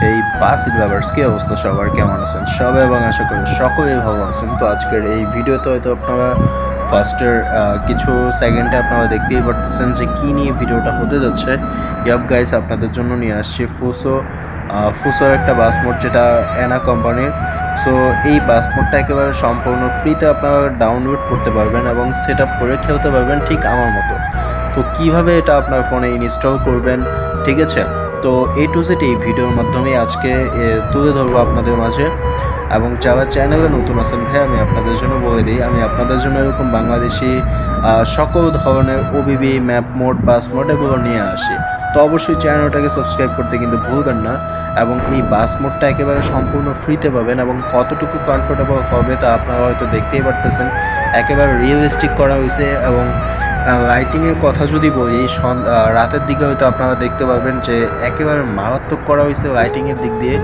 hey basil ব্যাপার্স কি অবস্থা? সবার কেমন আছেন? সবাই এবং আশা করি সকলেই ভালো আছেন। তো আজকের এই ভিডিওতে হয়তো আপনারা ফার্স্টের কিছু সেকেন্ডে আপনারা দেখতেই পারতেছেন যে কী নিয়ে ভিডিওটা হতে যাচ্ছে। ইয়াব গাইস আপনাদের জন্য নিয়ে আসছি ফুসো ফুসোর একটা বাস মোড যেটা অ্যানা কোম্পানির সো এই বাস মোডটা একেবারে সম্পূর্ণ ফ্রিতে আপনারা ডাউনলোড করতে পারবেন এবং সেট আপ করে খেলতে পারবেন ঠিক আমার মতো। তো কীভাবে এটা আপনার ফোনে ইনস্টল করবেন? ঠিক আছে? তো এ টু জেড এই ভিডিওর মাধ্যমে আজকে তুলে ধরবো আপনাদের মাঝে। এবং যারা চ্যানেলে নতুন আছেন, ভাই, আমি আপনাদের জন্য বলে দিই, আমি আপনাদের জন্য এরকম বাংলাদেশি সকল ধরনের OBB map mod, bus mod এগুলো নিয়ে আসি। তো অবশ্যই চ্যানেলটাকে সাবস্ক্রাইব করতে কিন্তু ভুলবেন না। এবং এই বাস মোডটা একেবারে সম্পূর্ণ ফ্রিতে পাবেন এবং কতটুকু কমফোর্টেবল হবে তা আপনারা হয়তো দেখতেই পারতেছেন। একেবারে রিয়েলিস্টিক করা হয়েছে এবং লাইটিংয়ের কথা যদি বলি রাতের দিকে হয়তো আপনারা দেখতে পারবেন যে একেবারে মারাত্মক করা হয়েছে লাইটিংয়ের দিক দিয়ে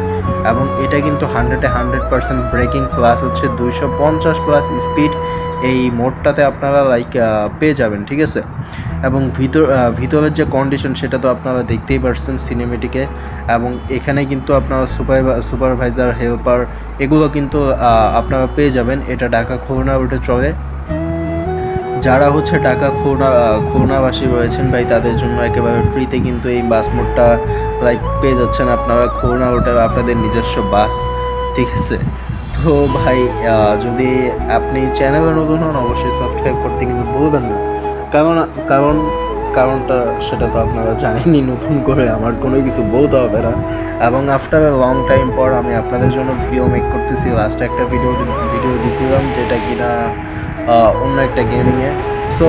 এবং এটা কিন্তু হান্ড্রেডে হান্ড্রেড পার্সেন্ট ব্রেকিং প্লাস হচ্ছে দুইশো পঞ্চাশ প্লাস স্পিড এই মোডটাতে আপনারা লাইক পেয়ে যাবেন, ঠিক আছে? এবং ভিতর ভিতরের যে কন্ডিশন সেটা তো আপনারা দেখতেই পারছেন সিনেমেটিকে এবং এখানে কিন্তু আপনারা সুপার সুপারভাইজার হেল্পার এগুলো কিন্তু আপনারা পেয়ে যাবেন। এটা ঢাকা খুলনা রুটে চলে। যারা হচ্ছে টাকা খুলনা, খুলনাবাসী রয়েছেন ভাই, তাদের জন্য একেবারে ফ্রিতে কিন্তু এই বাস মোডটা লাইক পেয়ে যাচ্ছেন আপনারা। খুলনা রুটের আপনাদের নিজস্ব বাস ঠিক আছে? তো ভাই যদি আপনি চ্যানেলে নতুন হন, অবশ্যই সাবস্ক্রাইব করতে কিন্তু ভুলবেন না। কারণ কারণ, কারণটা সেটা তো আপনারা জানেনই, নতুন করে আমার কোনো কিছু বলতে হবে না। এবং আফটার লং টাইম পর আমি আপনাদের জন্য ভিডিও মেক করতেছি। লাস্টে একটা ভিডিও ভিডিও দিছিলাম, যেটা কিনা অন্য একটা গেমিংয়ে সো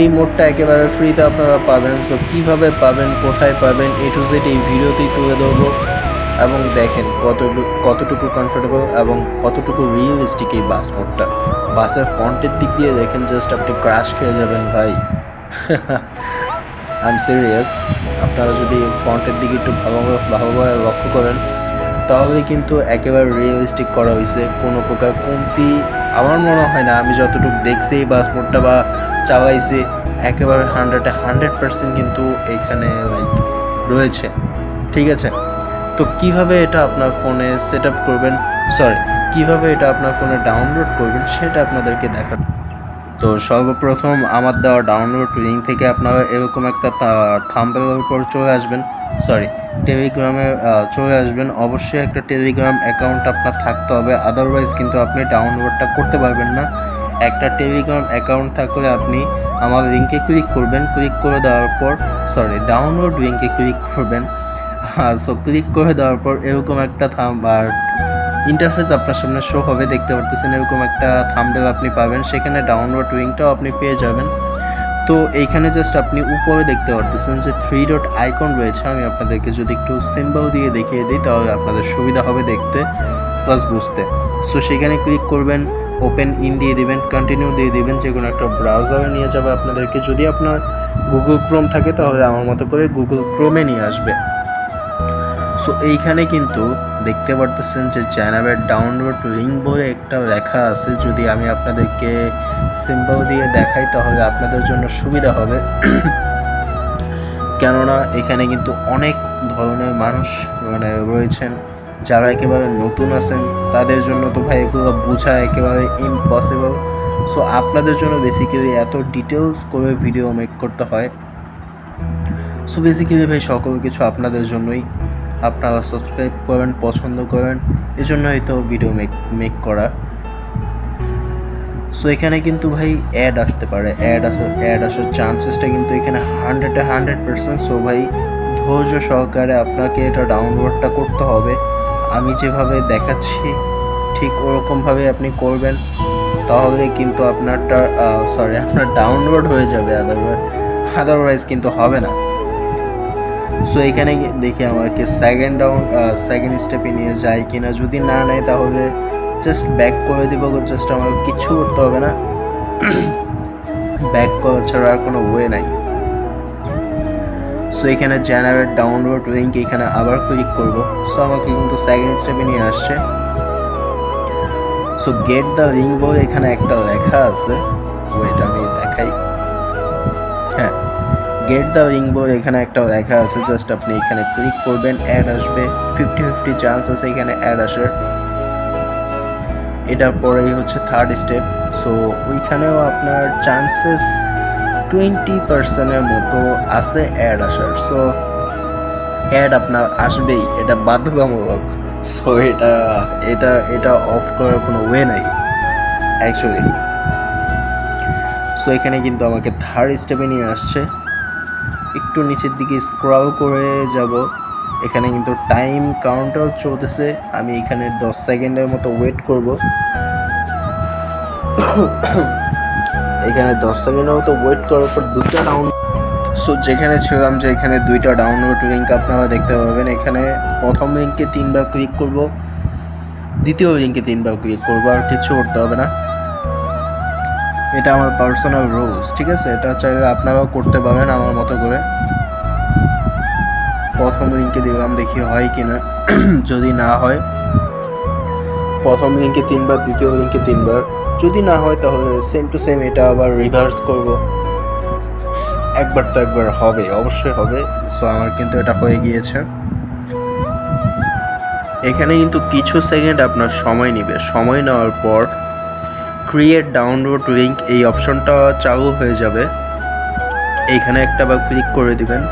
এই মোডটা একেবারে ফ্রিতে আপনারা পাবেন। সো কীভাবে পাবেন, কোথায় পাবেন এ টু জেড এই ভিডিওতেই তুলে ধরবো এবং দেখেন কতটুকু কতটুকু কমফোর্টেবল এবং কতটুকু রিয়েলিস্টিক এই বাস মোডটা বাসের ফ্রন্টের দিক দিয়ে দেখেন জাস্ট আপনি ক্রাশ খেয়ে যাবেন, ভাই। আই এম সিরিয়াস আপনারা যদি ফ্রন্টের দিকে একটু ভালোভাবে ভালোভাবে লক্ষ্য করেন তাহলে কিন্তু একেবারে রিয়েলিস্টিক করা হয়েছে কোনো প্রকার কমতি আমার মনে হয় না, আমি যতটুকু দেখছি এই মোডটা বা চালাইছি, একেবারে হান্ড্রেডে হান্ড্রেড পার্সেন্ট কিন্তু এখানে লাইক রয়েছে। ঠিক আছে? তো কীভাবে এটা আপনার ফোনে সেট আপ করবেন? সরি কীভাবে এটা আপনার ফোনে ডাউনলোড করবেন সেটা আপনাদেরকে দেখা তো সর্বপ্রথম আমার দেওয়া ডাউনলোড লিঙ্ক থেকে আপনারা এরকম একটা থাম্বেলের উপর চলে আসবেন। সরি টেলিগ্রামে চলে আসবেন। অবশ্যই একটা টেলিগ্রাম অ্যাকাউন্ট আপনার থাকতে হবে। আদারওয়াইজ কিন্তু আপনি ডাউনলোডটা করতে পারবেন না। একটা টেলিগ্রাম অ্যাকাউন্ট থাকলে আপনি আমার লিঙ্কে ক্লিক করবেন। ক্লিক করে দেওয়ার পর সরি ডাউনলোড লিঙ্কে ক্লিক করবেন। সো ক্লিক করে দেওয়ার পর এরকম একটা থাম আর ইন্টারফেস আপনার সামনে শো হবে, দেখতে পারতেছেন, এরকম একটা থাম্বনেল আপনি পাবেন। সেখানে ডাউনলোড লিঙ্কটাও আপনি পেয়ে যাবেন। তো এইখানে জাস্ট আপনি উপরে দেখতে পারতেছেন যে থ্রি ডট আইকন রয়েছে। আমি আপনাদেরকে যদি একটু সিম্বল দিয়ে দেখিয়ে দিই, তাহলে আপনাদের সুবিধা হবে দেখতে প্লাস বুঝতে। সো সেখানে ক্লিক করবেন ওপেন ইন দিয়ে দিবেন কন্টিনিউ দিয়ে দিবেন, যে কোনো একটা ব্রাউজারে নিয়ে যাবে আপনাদেরকে। যদি আপনার গুগল ক্রোম থাকে, তাহলে আমার মতো করে গুগল ক্রোমে নিয়ে আসবে। সো এইখানে কিন্তু দেখতে পারতেছেন যে চ্যানেলের ডাউনলোড লিঙ্ক বলে একটা লেখা আছে। যদি আমি আপনাদেরকে সিম্বল দিয়ে দেখাই, তাহলে আপনাদের জন্য সুবিধা হবে। কেননা এখানে কিন্তু অনেক ধরনের মানুষ মানে রয়েছেন, যারা একেবারে নতুন আছেন। তাদের জন্য তো ভাই এগুলো বোঝা একেবারে ইম্পসিবল সো আপনাদের জন্য বেসিক্যালি এত ডিটেলস করে ভিডিও মেক করতে হয়। সো বেসিক্যালি ভাই সকল কিছু আপনাদের জন্যই। আপনারা সাবস্ক্রাইব করেন, পছন্দ করেন, এজন্যই হয়তো ভিডিও মেক মেক করা। সো এখানে কিন্তু ভাই অ্যাড আসতে পারে। অ্যাড আসার অ্যাড আসার চান্সেসটা কিন্তু এখানে হান্ড্রেডে হান্ড্রেড পার্সেন্ট সো ভাই, ধৈর্য সহকারে আপনাকে এটা ডাউনলোডটা করতে হবে। আমি যেভাবে দেখাচ্ছি, ঠিক ওরকমভাবে আপনি করবেন, তাহলে কিন্তু আপনারটা সরি আপনার ডাউনলোড হয়ে যাবে। আদারওয়াইজ আদারওয়াইজ কিন্তু হবে না। সো এখানে দেখি আমাকে সেকেন্ড ডাউন সেকেন্ড স্টেপে নিয়ে যায় কিনা। যদি না নেয়, তাহলে জাস্ট ব্যাক করে দিব। জাস্ট আমার কিছু করতে হবে না। ব্যাক করা ছাড়া আর কোনো ওয়ে নাই। সো এখানে জেনারেট ডাউনলোড লিঙ্ক এখানে আবার ক্লিক করব। সো আমাকে কিন্তু সেকেন্ড স্টেপে নিয়ে আসছে। সো গেট দ্য লিঙ্ক বলে এখানে একটা লেখা আছে। ওইটা গেট দ্য বলে এখানে একটা লেখা আছে জাস্ট আপনি এখানে ক্লিক করবেন অ্যাড আসবে ফিফটি ফিফটি চান্স আছে এখানে অ্যাড আসার এটার পরেই হচ্ছে থার্ড স্টেপ সো ওইখানেও আপনার চান্সেস টোয়েন্টি পার্সেন্টের মতো আছে অ্যাড আসার সো অ্যাড আপনার আসবেই, এটা বাধ্যতামূলক। সো এটা এটা এটা অফ করার কোনো ওয়ে নাই অ্যাকচুয়ালি সো এখানে কিন্তু আমাকে থার্ড স্টেপে নিয়ে আসছে। একটু নিচের দিকে স্ক্রল করে যাব। এখানে কিন্তু টাইম কাউন্টার চলতেছে। আমি এখানে দশ সেকেন্ডের মতো ওয়েট করব। এখানে দশ সেকেন্ডের মতো ওয়েট করার পর দুটো ডাউন সো যেখানে ছিলাম যে এখানে দুইটা ডাউনলোড লিঙ্ক আপনারা দেখতে পাবেন। এখানে প্রথম লিঙ্কে তিনবার ক্লিক করব। দ্বিতীয় লিঙ্কে তিনবার ক্লিক করব। আর কিছু করতে হবে না। এটা আমার পার্সোনাল রুলস ঠিক আছে? এটা চাইলে আপনারাও করতে পারেন আমার মতো করে। প্রথম লিঙ্কে দিলাম দেখি হয় কি না যদি না হয়, প্রথম লিঙ্কে তিনবার, দ্বিতীয় লিঙ্কে তিনবার। যদি না হয়, তাহলে সেম টু সেম এটা আবার রিভার্স করব। একবার তো একবার হবে, অবশ্যই হবে। সো আমার কিন্তু এটা হয়ে গিয়েছে। এখানে কিন্তু কিছু সেকেন্ড আপনার সময় নেবে। সময় নেওয়ার পর ক্রিয়েট ডাউনলোড লিঙ্ক এই অপশনটা চালু হয়ে যাবে। এইখানে একটা বার ক্লিক করে দিবেন।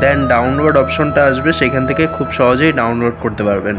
দেন ডাউনলোড অপশনটা আসবে, সেখান থেকে খুব সহজেই ডাউনলোড করতে পারবেন।